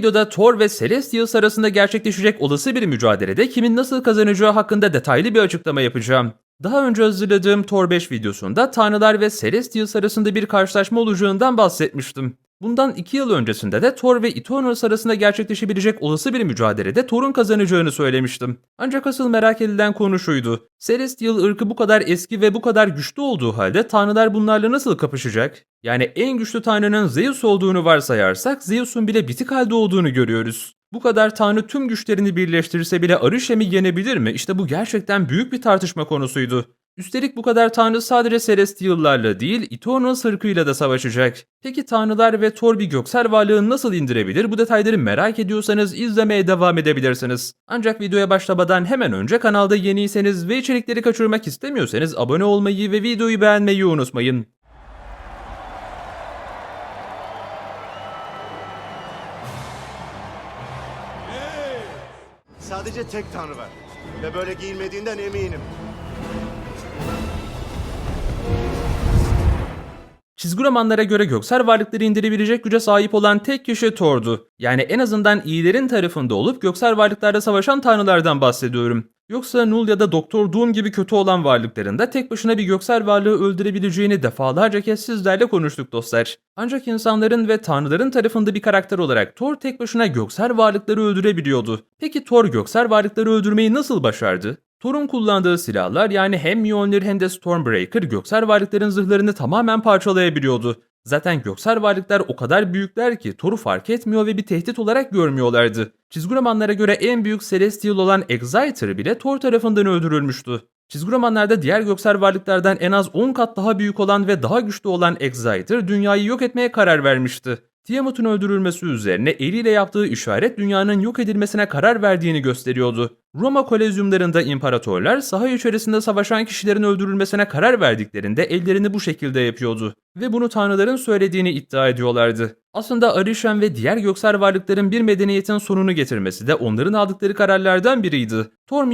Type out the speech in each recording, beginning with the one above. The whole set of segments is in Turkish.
videoda Thor ve Celestials arasında gerçekleşecek olası bir mücadelede kimin nasıl kazanacağı hakkında detaylı bir açıklama yapacağım. Daha önce hazırladığım Thor 5 videosunda Tanrılar ve Celestials arasında bir karşılaşma olacağından bahsetmiştim. Bundan 2 yıl öncesinde de Thor ve Eternals arasında gerçekleşebilecek olası bir mücadelede Thor'un kazanacağını söylemiştim. Ancak asıl merak edilen konu şuydu. Celestial ırkı bu kadar eski ve bu kadar güçlü olduğu halde tanrılar bunlarla nasıl kapışacak? Yani en güçlü tanrının Zeus olduğunu varsayarsak Zeus'un bile bitik halde olduğunu görüyoruz. Bu kadar tanrı tüm güçlerini birleştirse bile Arishem'i yenebilir mi? İşte bu gerçekten büyük bir tartışma konusuydu. Üstelik bu kadar tanrı sadece Celestial'larla değil, Eternal ırkıyla da savaşacak. Peki tanrılar ve Thor bir göksel varlığı nasıl indirebilir? Bu detayları merak ediyorsanız izlemeye devam edebilirsiniz. Ancak videoya başlamadan hemen önce kanalda yeniyseniz ve içerikleri kaçırmak istemiyorsanız abone olmayı ve videoyu beğenmeyi unutmayın. Sadece tek tanrı var. Ve böyle giyinmediğinden eminim. Çizgi romanlara göre göksel varlıkları indirebilecek güce sahip olan tek kişi Thor'du. Yani en azından iyilerin tarafında olup göksel varlıklarla savaşan tanrılardan bahsediyorum. Yoksa Null ya da Doktor Doom gibi kötü olan varlıkların da tek başına bir göksel varlığı öldürebileceğini defalarca kez sizlerle konuştuk dostlar. Ancak insanların ve tanrıların tarafında bir karakter olarak Thor tek başına göksel varlıkları öldürebiliyordu. Peki Thor göksel varlıkları öldürmeyi nasıl başardı? Thor'un kullandığı silahlar yani hem Mjolnir hem de Stormbreaker göksel varlıkların zırhlarını tamamen parçalayabiliyordu. Zaten göksel varlıklar o kadar büyükler ki Thor'u fark etmiyor ve bir tehdit olarak görmüyorlardı. Çizgi romanlara göre en büyük Celestial olan Exciter bile Thor tarafından öldürülmüştü. Çizgi romanlarda diğer göksel varlıklardan en az 10 kat daha büyük olan ve daha güçlü olan Exciter dünyayı yok etmeye karar vermişti. Tiamat'ın öldürülmesi üzerine eliyle yaptığı işaret dünyanın yok edilmesine karar verdiğini gösteriyordu. Roma kolezyumlarında imparatorlar saha içerisinde savaşan kişilerin öldürülmesine karar verdiklerinde ellerini bu şekilde yapıyordu ve bunu tanrıların söylediğini iddia ediyorlardı. Aslında Arishem ve diğer göksel varlıkların bir medeniyetin sonunu getirmesi de onların aldıkları kararlardan biriydi. Thor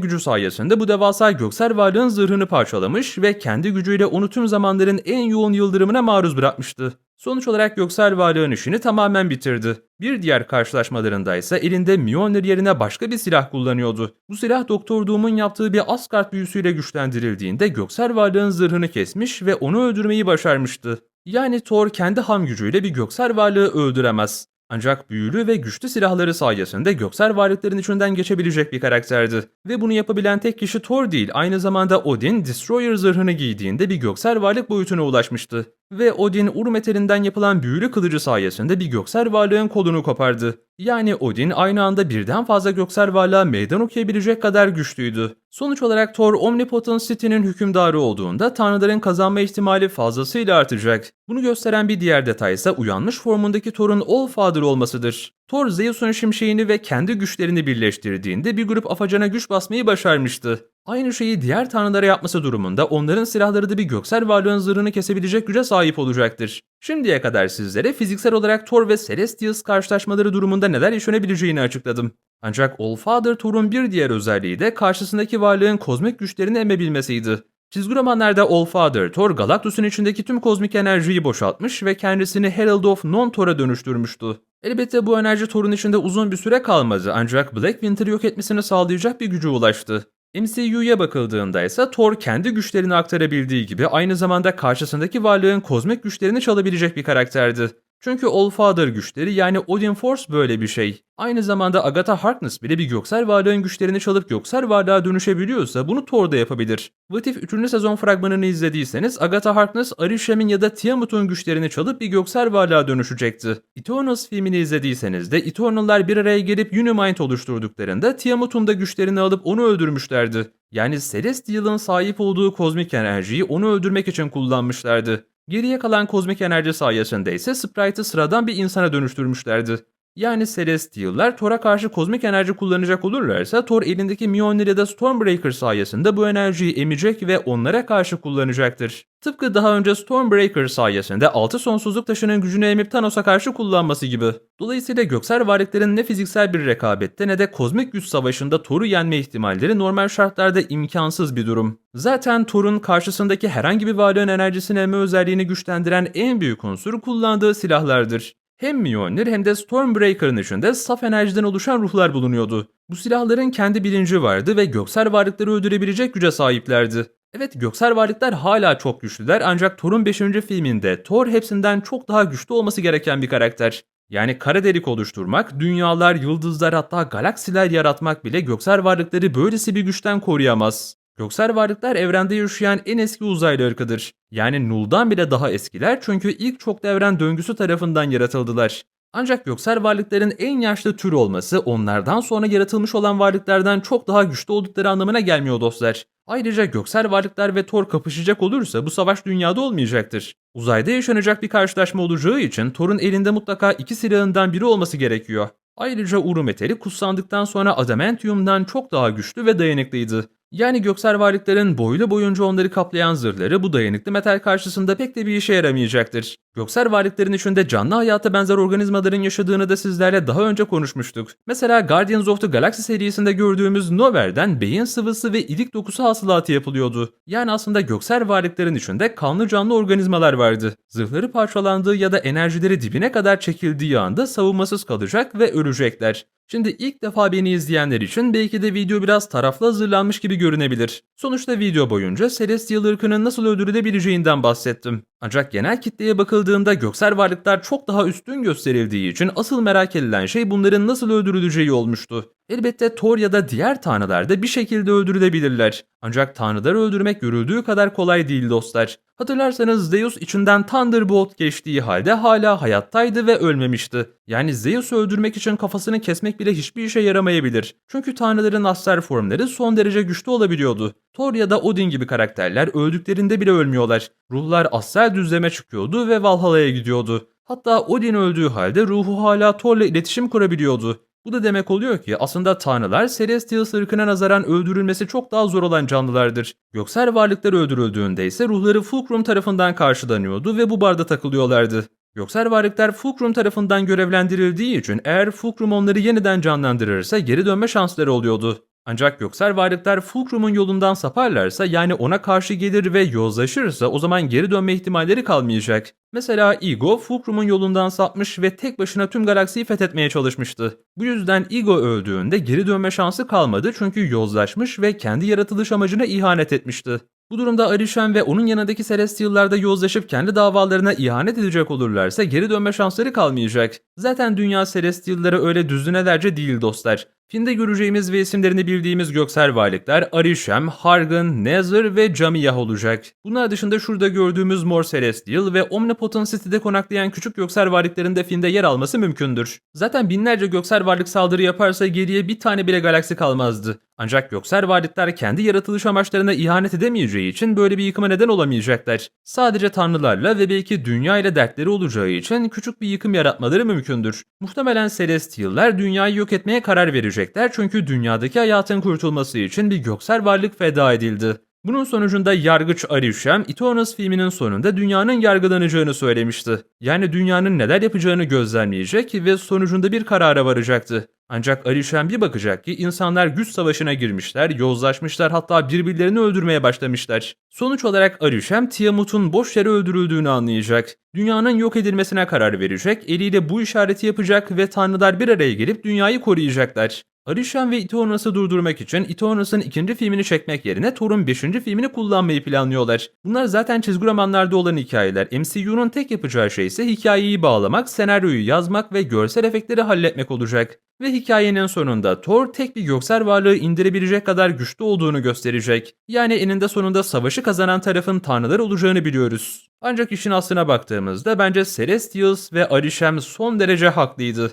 gücü sayesinde bu devasa göksel varlığın zırhını parçalamış ve kendi gücüyle onu tüm zamanların en yoğun yıldırımına maruz bırakmıştı. Sonuç olarak göksel varlığın işini tamamen bitirdi. Bir diğer karşılaşmalarında ise elinde Mjolnir yerine başka bir silah kullanıyordu. Bu silah Doktor Doom'un yaptığı bir Asgard büyüsüyle güçlendirildiğinde göksel varlığın zırhını kesmiş ve onu öldürmeyi başarmıştı. Yani Thor kendi ham gücüyle bir göksel varlığı öldüremez. Ancak büyülü ve güçlü silahları sayesinde göksel varlıkların içinden geçebilecek bir karakterdi. Ve bunu yapabilen tek kişi Thor değil, aynı zamanda Odin, Destroyer zırhını giydiğinde bir göksel varlık boyutuna ulaşmıştı. Ve Odin, Ur metalinden yapılan büyülü kılıcı sayesinde bir göksel varlığın kolunu kopardı. Yani Odin aynı anda birden fazla göksel varlığa meydan okuyabilecek kadar güçlüydü. Sonuç olarak Thor Omnipotent City'nin hükümdarı olduğunda tanrıların kazanma ihtimali fazlasıyla artacak. Bunu gösteren bir diğer detay ise uyanmış formundaki Thor'un Allfather olmasıdır. Thor Zeus'un şimşeğini ve kendi güçlerini birleştirdiğinde bir grup afacana güç basmayı başarmıştı. Aynı şeyi diğer tanrılara yapması durumunda onların silahları da bir göksel varlığın zırhını kesebilecek güce sahip olacaktır. Şimdiye kadar sizlere fiziksel olarak Thor ve Celestials karşılaşmaları durumunda neler yaşanabileceğini açıkladım. Ancak Allfather Thor'un bir diğer özelliği de karşısındaki varlığın kozmik güçlerini emebilmesiydi. Çizgi romanlarda Allfather Thor Galactus'un içindeki tüm kozmik enerjiyi boşaltmış ve kendisini Herald of Non-Thor'a dönüştürmüştü. Elbette bu enerji Thor'un içinde uzun bir süre kalmadı ancak Black Winter'ı yok etmesini sağlayacak bir gücü ulaştı. MCU'ya bakıldığında ise Thor kendi güçlerini aktarabildiği gibi aynı zamanda karşısındaki varlığın kozmik güçlerini çalabilecek bir karakterdi. Çünkü Allfather güçleri yani Odin Force böyle bir şey. Aynı zamanda Agatha Harkness bile bir göksel varlığın güçlerini çalıp göksel varlığa dönüşebiliyorsa bunu Thor da yapabilir. What If 3. sezon fragmanını izlediyseniz Agatha Harkness Arishem'in ya da Tiamat'un güçlerini çalıp bir göksel varlığa dönüşecekti. Eternals filmini izlediyseniz de Eternal'lar bir araya gelip Unimind oluşturduklarında Tiamat'un da güçlerini alıp onu öldürmüşlerdi. Yani Celestial'ın sahip olduğu kozmik enerjiyi onu öldürmek için kullanmışlardı. Geriye kalan kozmik enerji sayesinde ise Sprite'ı sıradan bir insana dönüştürmüşlerdi. Yani Celestial'lar Thor'a karşı kozmik enerji kullanacak olurlarsa Thor elindeki Mjolnir ya da Stormbreaker sayesinde bu enerjiyi emecek ve onlara karşı kullanacaktır. Tıpkı daha önce Stormbreaker sayesinde altı sonsuzluk taşının gücünü emip Thanos'a karşı kullanması gibi. Dolayısıyla göksel varlıkların ne fiziksel bir rekabette ne de kozmik güç savaşında Thor'u yenme ihtimalleri normal şartlarda imkansız bir durum. Zaten Thor'un karşısındaki herhangi bir varlığın enerjisini emme özelliğini güçlendiren en büyük unsur kullandığı silahlardır. Hem Mjolnir hem de Stormbreaker'ın içinde saf enerjiden oluşan ruhlar bulunuyordu. Bu silahların kendi bilinci vardı ve göksel varlıkları öldürebilecek güce sahiplerdi. Evet göksel varlıklar hala çok güçlüler ancak Thor'un 5. filminde Thor hepsinden çok daha güçlü olması gereken bir karakter. Yani kara delik oluşturmak, dünyalar, yıldızlar hatta galaksiler yaratmak bile göksel varlıkları böylesi bir güçten koruyamaz. Göksel varlıklar evrende yaşayan en eski uzaylı ırkıdır. Yani Null'dan bile daha eskiler çünkü ilk çoklu evren döngüsü tarafından yaratıldılar. Ancak göksel varlıkların en yaşlı tür olması onlardan sonra yaratılmış olan varlıklardan çok daha güçlü oldukları anlamına gelmiyor dostlar. Ayrıca göksel varlıklar ve Thor kapışacak olursa bu savaş dünyada olmayacaktır. Uzayda yaşanacak bir karşılaşma olacağı için Thor'un elinde mutlaka iki silahından biri olması gerekiyor. Ayrıca Uru metali kutsandıktan sonra adamantiumdan çok daha güçlü ve dayanıklıydı. Yani göksel varlıkların boylu boyunca onları kaplayan zırhları bu dayanıklı metal karşısında pek de bir işe yaramayacaktır. Göksel varlıkların içinde canlı hayata benzer organizmaların yaşadığını da sizlerle daha önce konuşmuştuk. Mesela Guardians of the Galaxy serisinde gördüğümüz Nover'den beyin sıvısı ve ilik dokusu hasılatı yapılıyordu. Yani aslında göksel varlıkların içinde kanlı canlı organizmalar vardı. Zırhları parçalandığı ya da enerjileri dibine kadar çekildiği anda savunmasız kalacak ve ölecekler. Şimdi ilk defa beni izleyenler için belki de video biraz taraflı hazırlanmış gibi görünebilir. Sonuçta video boyunca Celestial ırkının nasıl öldürülebileceğinden bahsettim. Ancak genel kitleye bakıldığında göksel varlıklar çok daha üstün gösterildiği için asıl merak edilen şey bunların nasıl öldürüleceği olmuştu. Elbette Thor ya da diğer tanrılar da bir şekilde öldürülebilirler. Ancak tanrıları öldürmek görüldüğü kadar kolay değil dostlar. Hatırlarsanız Zeus içinden Thunderbolt geçtiği halde hala hayattaydı ve ölmemişti. Yani Zeus'u öldürmek için kafasını kesmek bile hiçbir işe yaramayabilir. Çünkü tanrıların astral formları son derece güçlü olabiliyordu. Thor ya da Odin gibi karakterler öldüklerinde bile ölmüyorlar. Ruhlar astral düzleme çıkıyordu ve Valhalla'ya gidiyordu. Hatta Odin öldüğü halde ruhu hala Thor'la iletişim kurabiliyordu. Bu da demek oluyor ki aslında tanrılar Celestials ırkına nazaran öldürülmesi çok daha zor olan canlılardır. Göksel varlıklar öldürüldüğünde ise ruhları Fulcrum tarafından karşılanıyordu ve bu barda takılıyorlardı. Göksel varlıklar Fulcrum tarafından görevlendirildiği için eğer Fulcrum onları yeniden canlandırırsa geri dönme şansları oluyordu. Ancak göksel varlıklar Fulcrum'un yolundan saparlarsa yani ona karşı gelir ve yozlaşırsa o zaman geri dönme ihtimalleri kalmayacak. Mesela Ego Fulcrum'un yolundan sapmış ve tek başına tüm galaksiyi fethetmeye çalışmıştı. Bu yüzden Ego öldüğünde geri dönme şansı kalmadı çünkü yozlaşmış ve kendi yaratılış amacına ihanet etmişti. Bu durumda Arishem ve onun yanındaki Celestial'lar da yozlaşıp kendi davalarına ihanet edecek olurlarsa geri dönme şansları kalmayacak. Zaten dünya Celestial'ları öyle düzünelerce değil dostlar. Filmde göreceğimiz ve isimlerini bildiğimiz göksel varlıklar Arishem, Hargan, Nether ve Jamiyah olacak. Bunlar dışında şurada gördüğümüz Mor Celestial ve Omnipotent City'de konaklayan küçük göksel varlıkların da filmde yer alması mümkündür. Zaten binlerce göksel varlık saldırı yaparsa geriye bir tane bile galaksi kalmazdı. Ancak göksel varlıklar kendi yaratılış amaçlarına ihanet edemeyeceği için böyle bir yıkıma neden olamayacaklar. Sadece tanrılarla ve belki dünya ile dertleri olacağı için küçük bir yıkım yaratmaları mümkündür. Muhtemelen Celestial'lar dünyayı yok etmeye karar verecekler çünkü dünyadaki hayatın kurtulması için bir göksel varlık feda edildi. Bunun sonucunda yargıç Arishem, Eternals filminin sonunda dünyanın yargılanacağını söylemişti. Yani dünyanın neler yapacağını gözlemleyecek ve sonucunda bir karara varacaktı. Ancak Arishem bir bakacak ki insanlar güç savaşına girmişler, yozlaşmışlar hatta birbirlerini öldürmeye başlamışlar. Sonuç olarak Arishem Tiamut'un boş yere öldürüldüğünü anlayacak. Dünyanın yok edilmesine karar verecek, eliyle bu işareti yapacak ve tanrılar bir araya gelip dünyayı koruyacaklar. Arishem ve Eternals'ı durdurmak için Eternals'ın ikinci filmini çekmek yerine Thor'un beşinci filmini kullanmayı planlıyorlar. Bunlar zaten çizgi romanlarda olan hikayeler. MCU'nun tek yapacağı şey ise hikayeyi bağlamak, senaryoyu yazmak ve görsel efektleri halletmek olacak. Ve hikayenin sonunda Thor tek bir göksel varlığı indirebilecek kadar güçlü olduğunu gösterecek. Yani eninde sonunda savaşı kazanan tarafın tanrılar olacağını biliyoruz. Ancak işin aslına baktığımızda bence Celestials ve Arishem son derece haklıydı.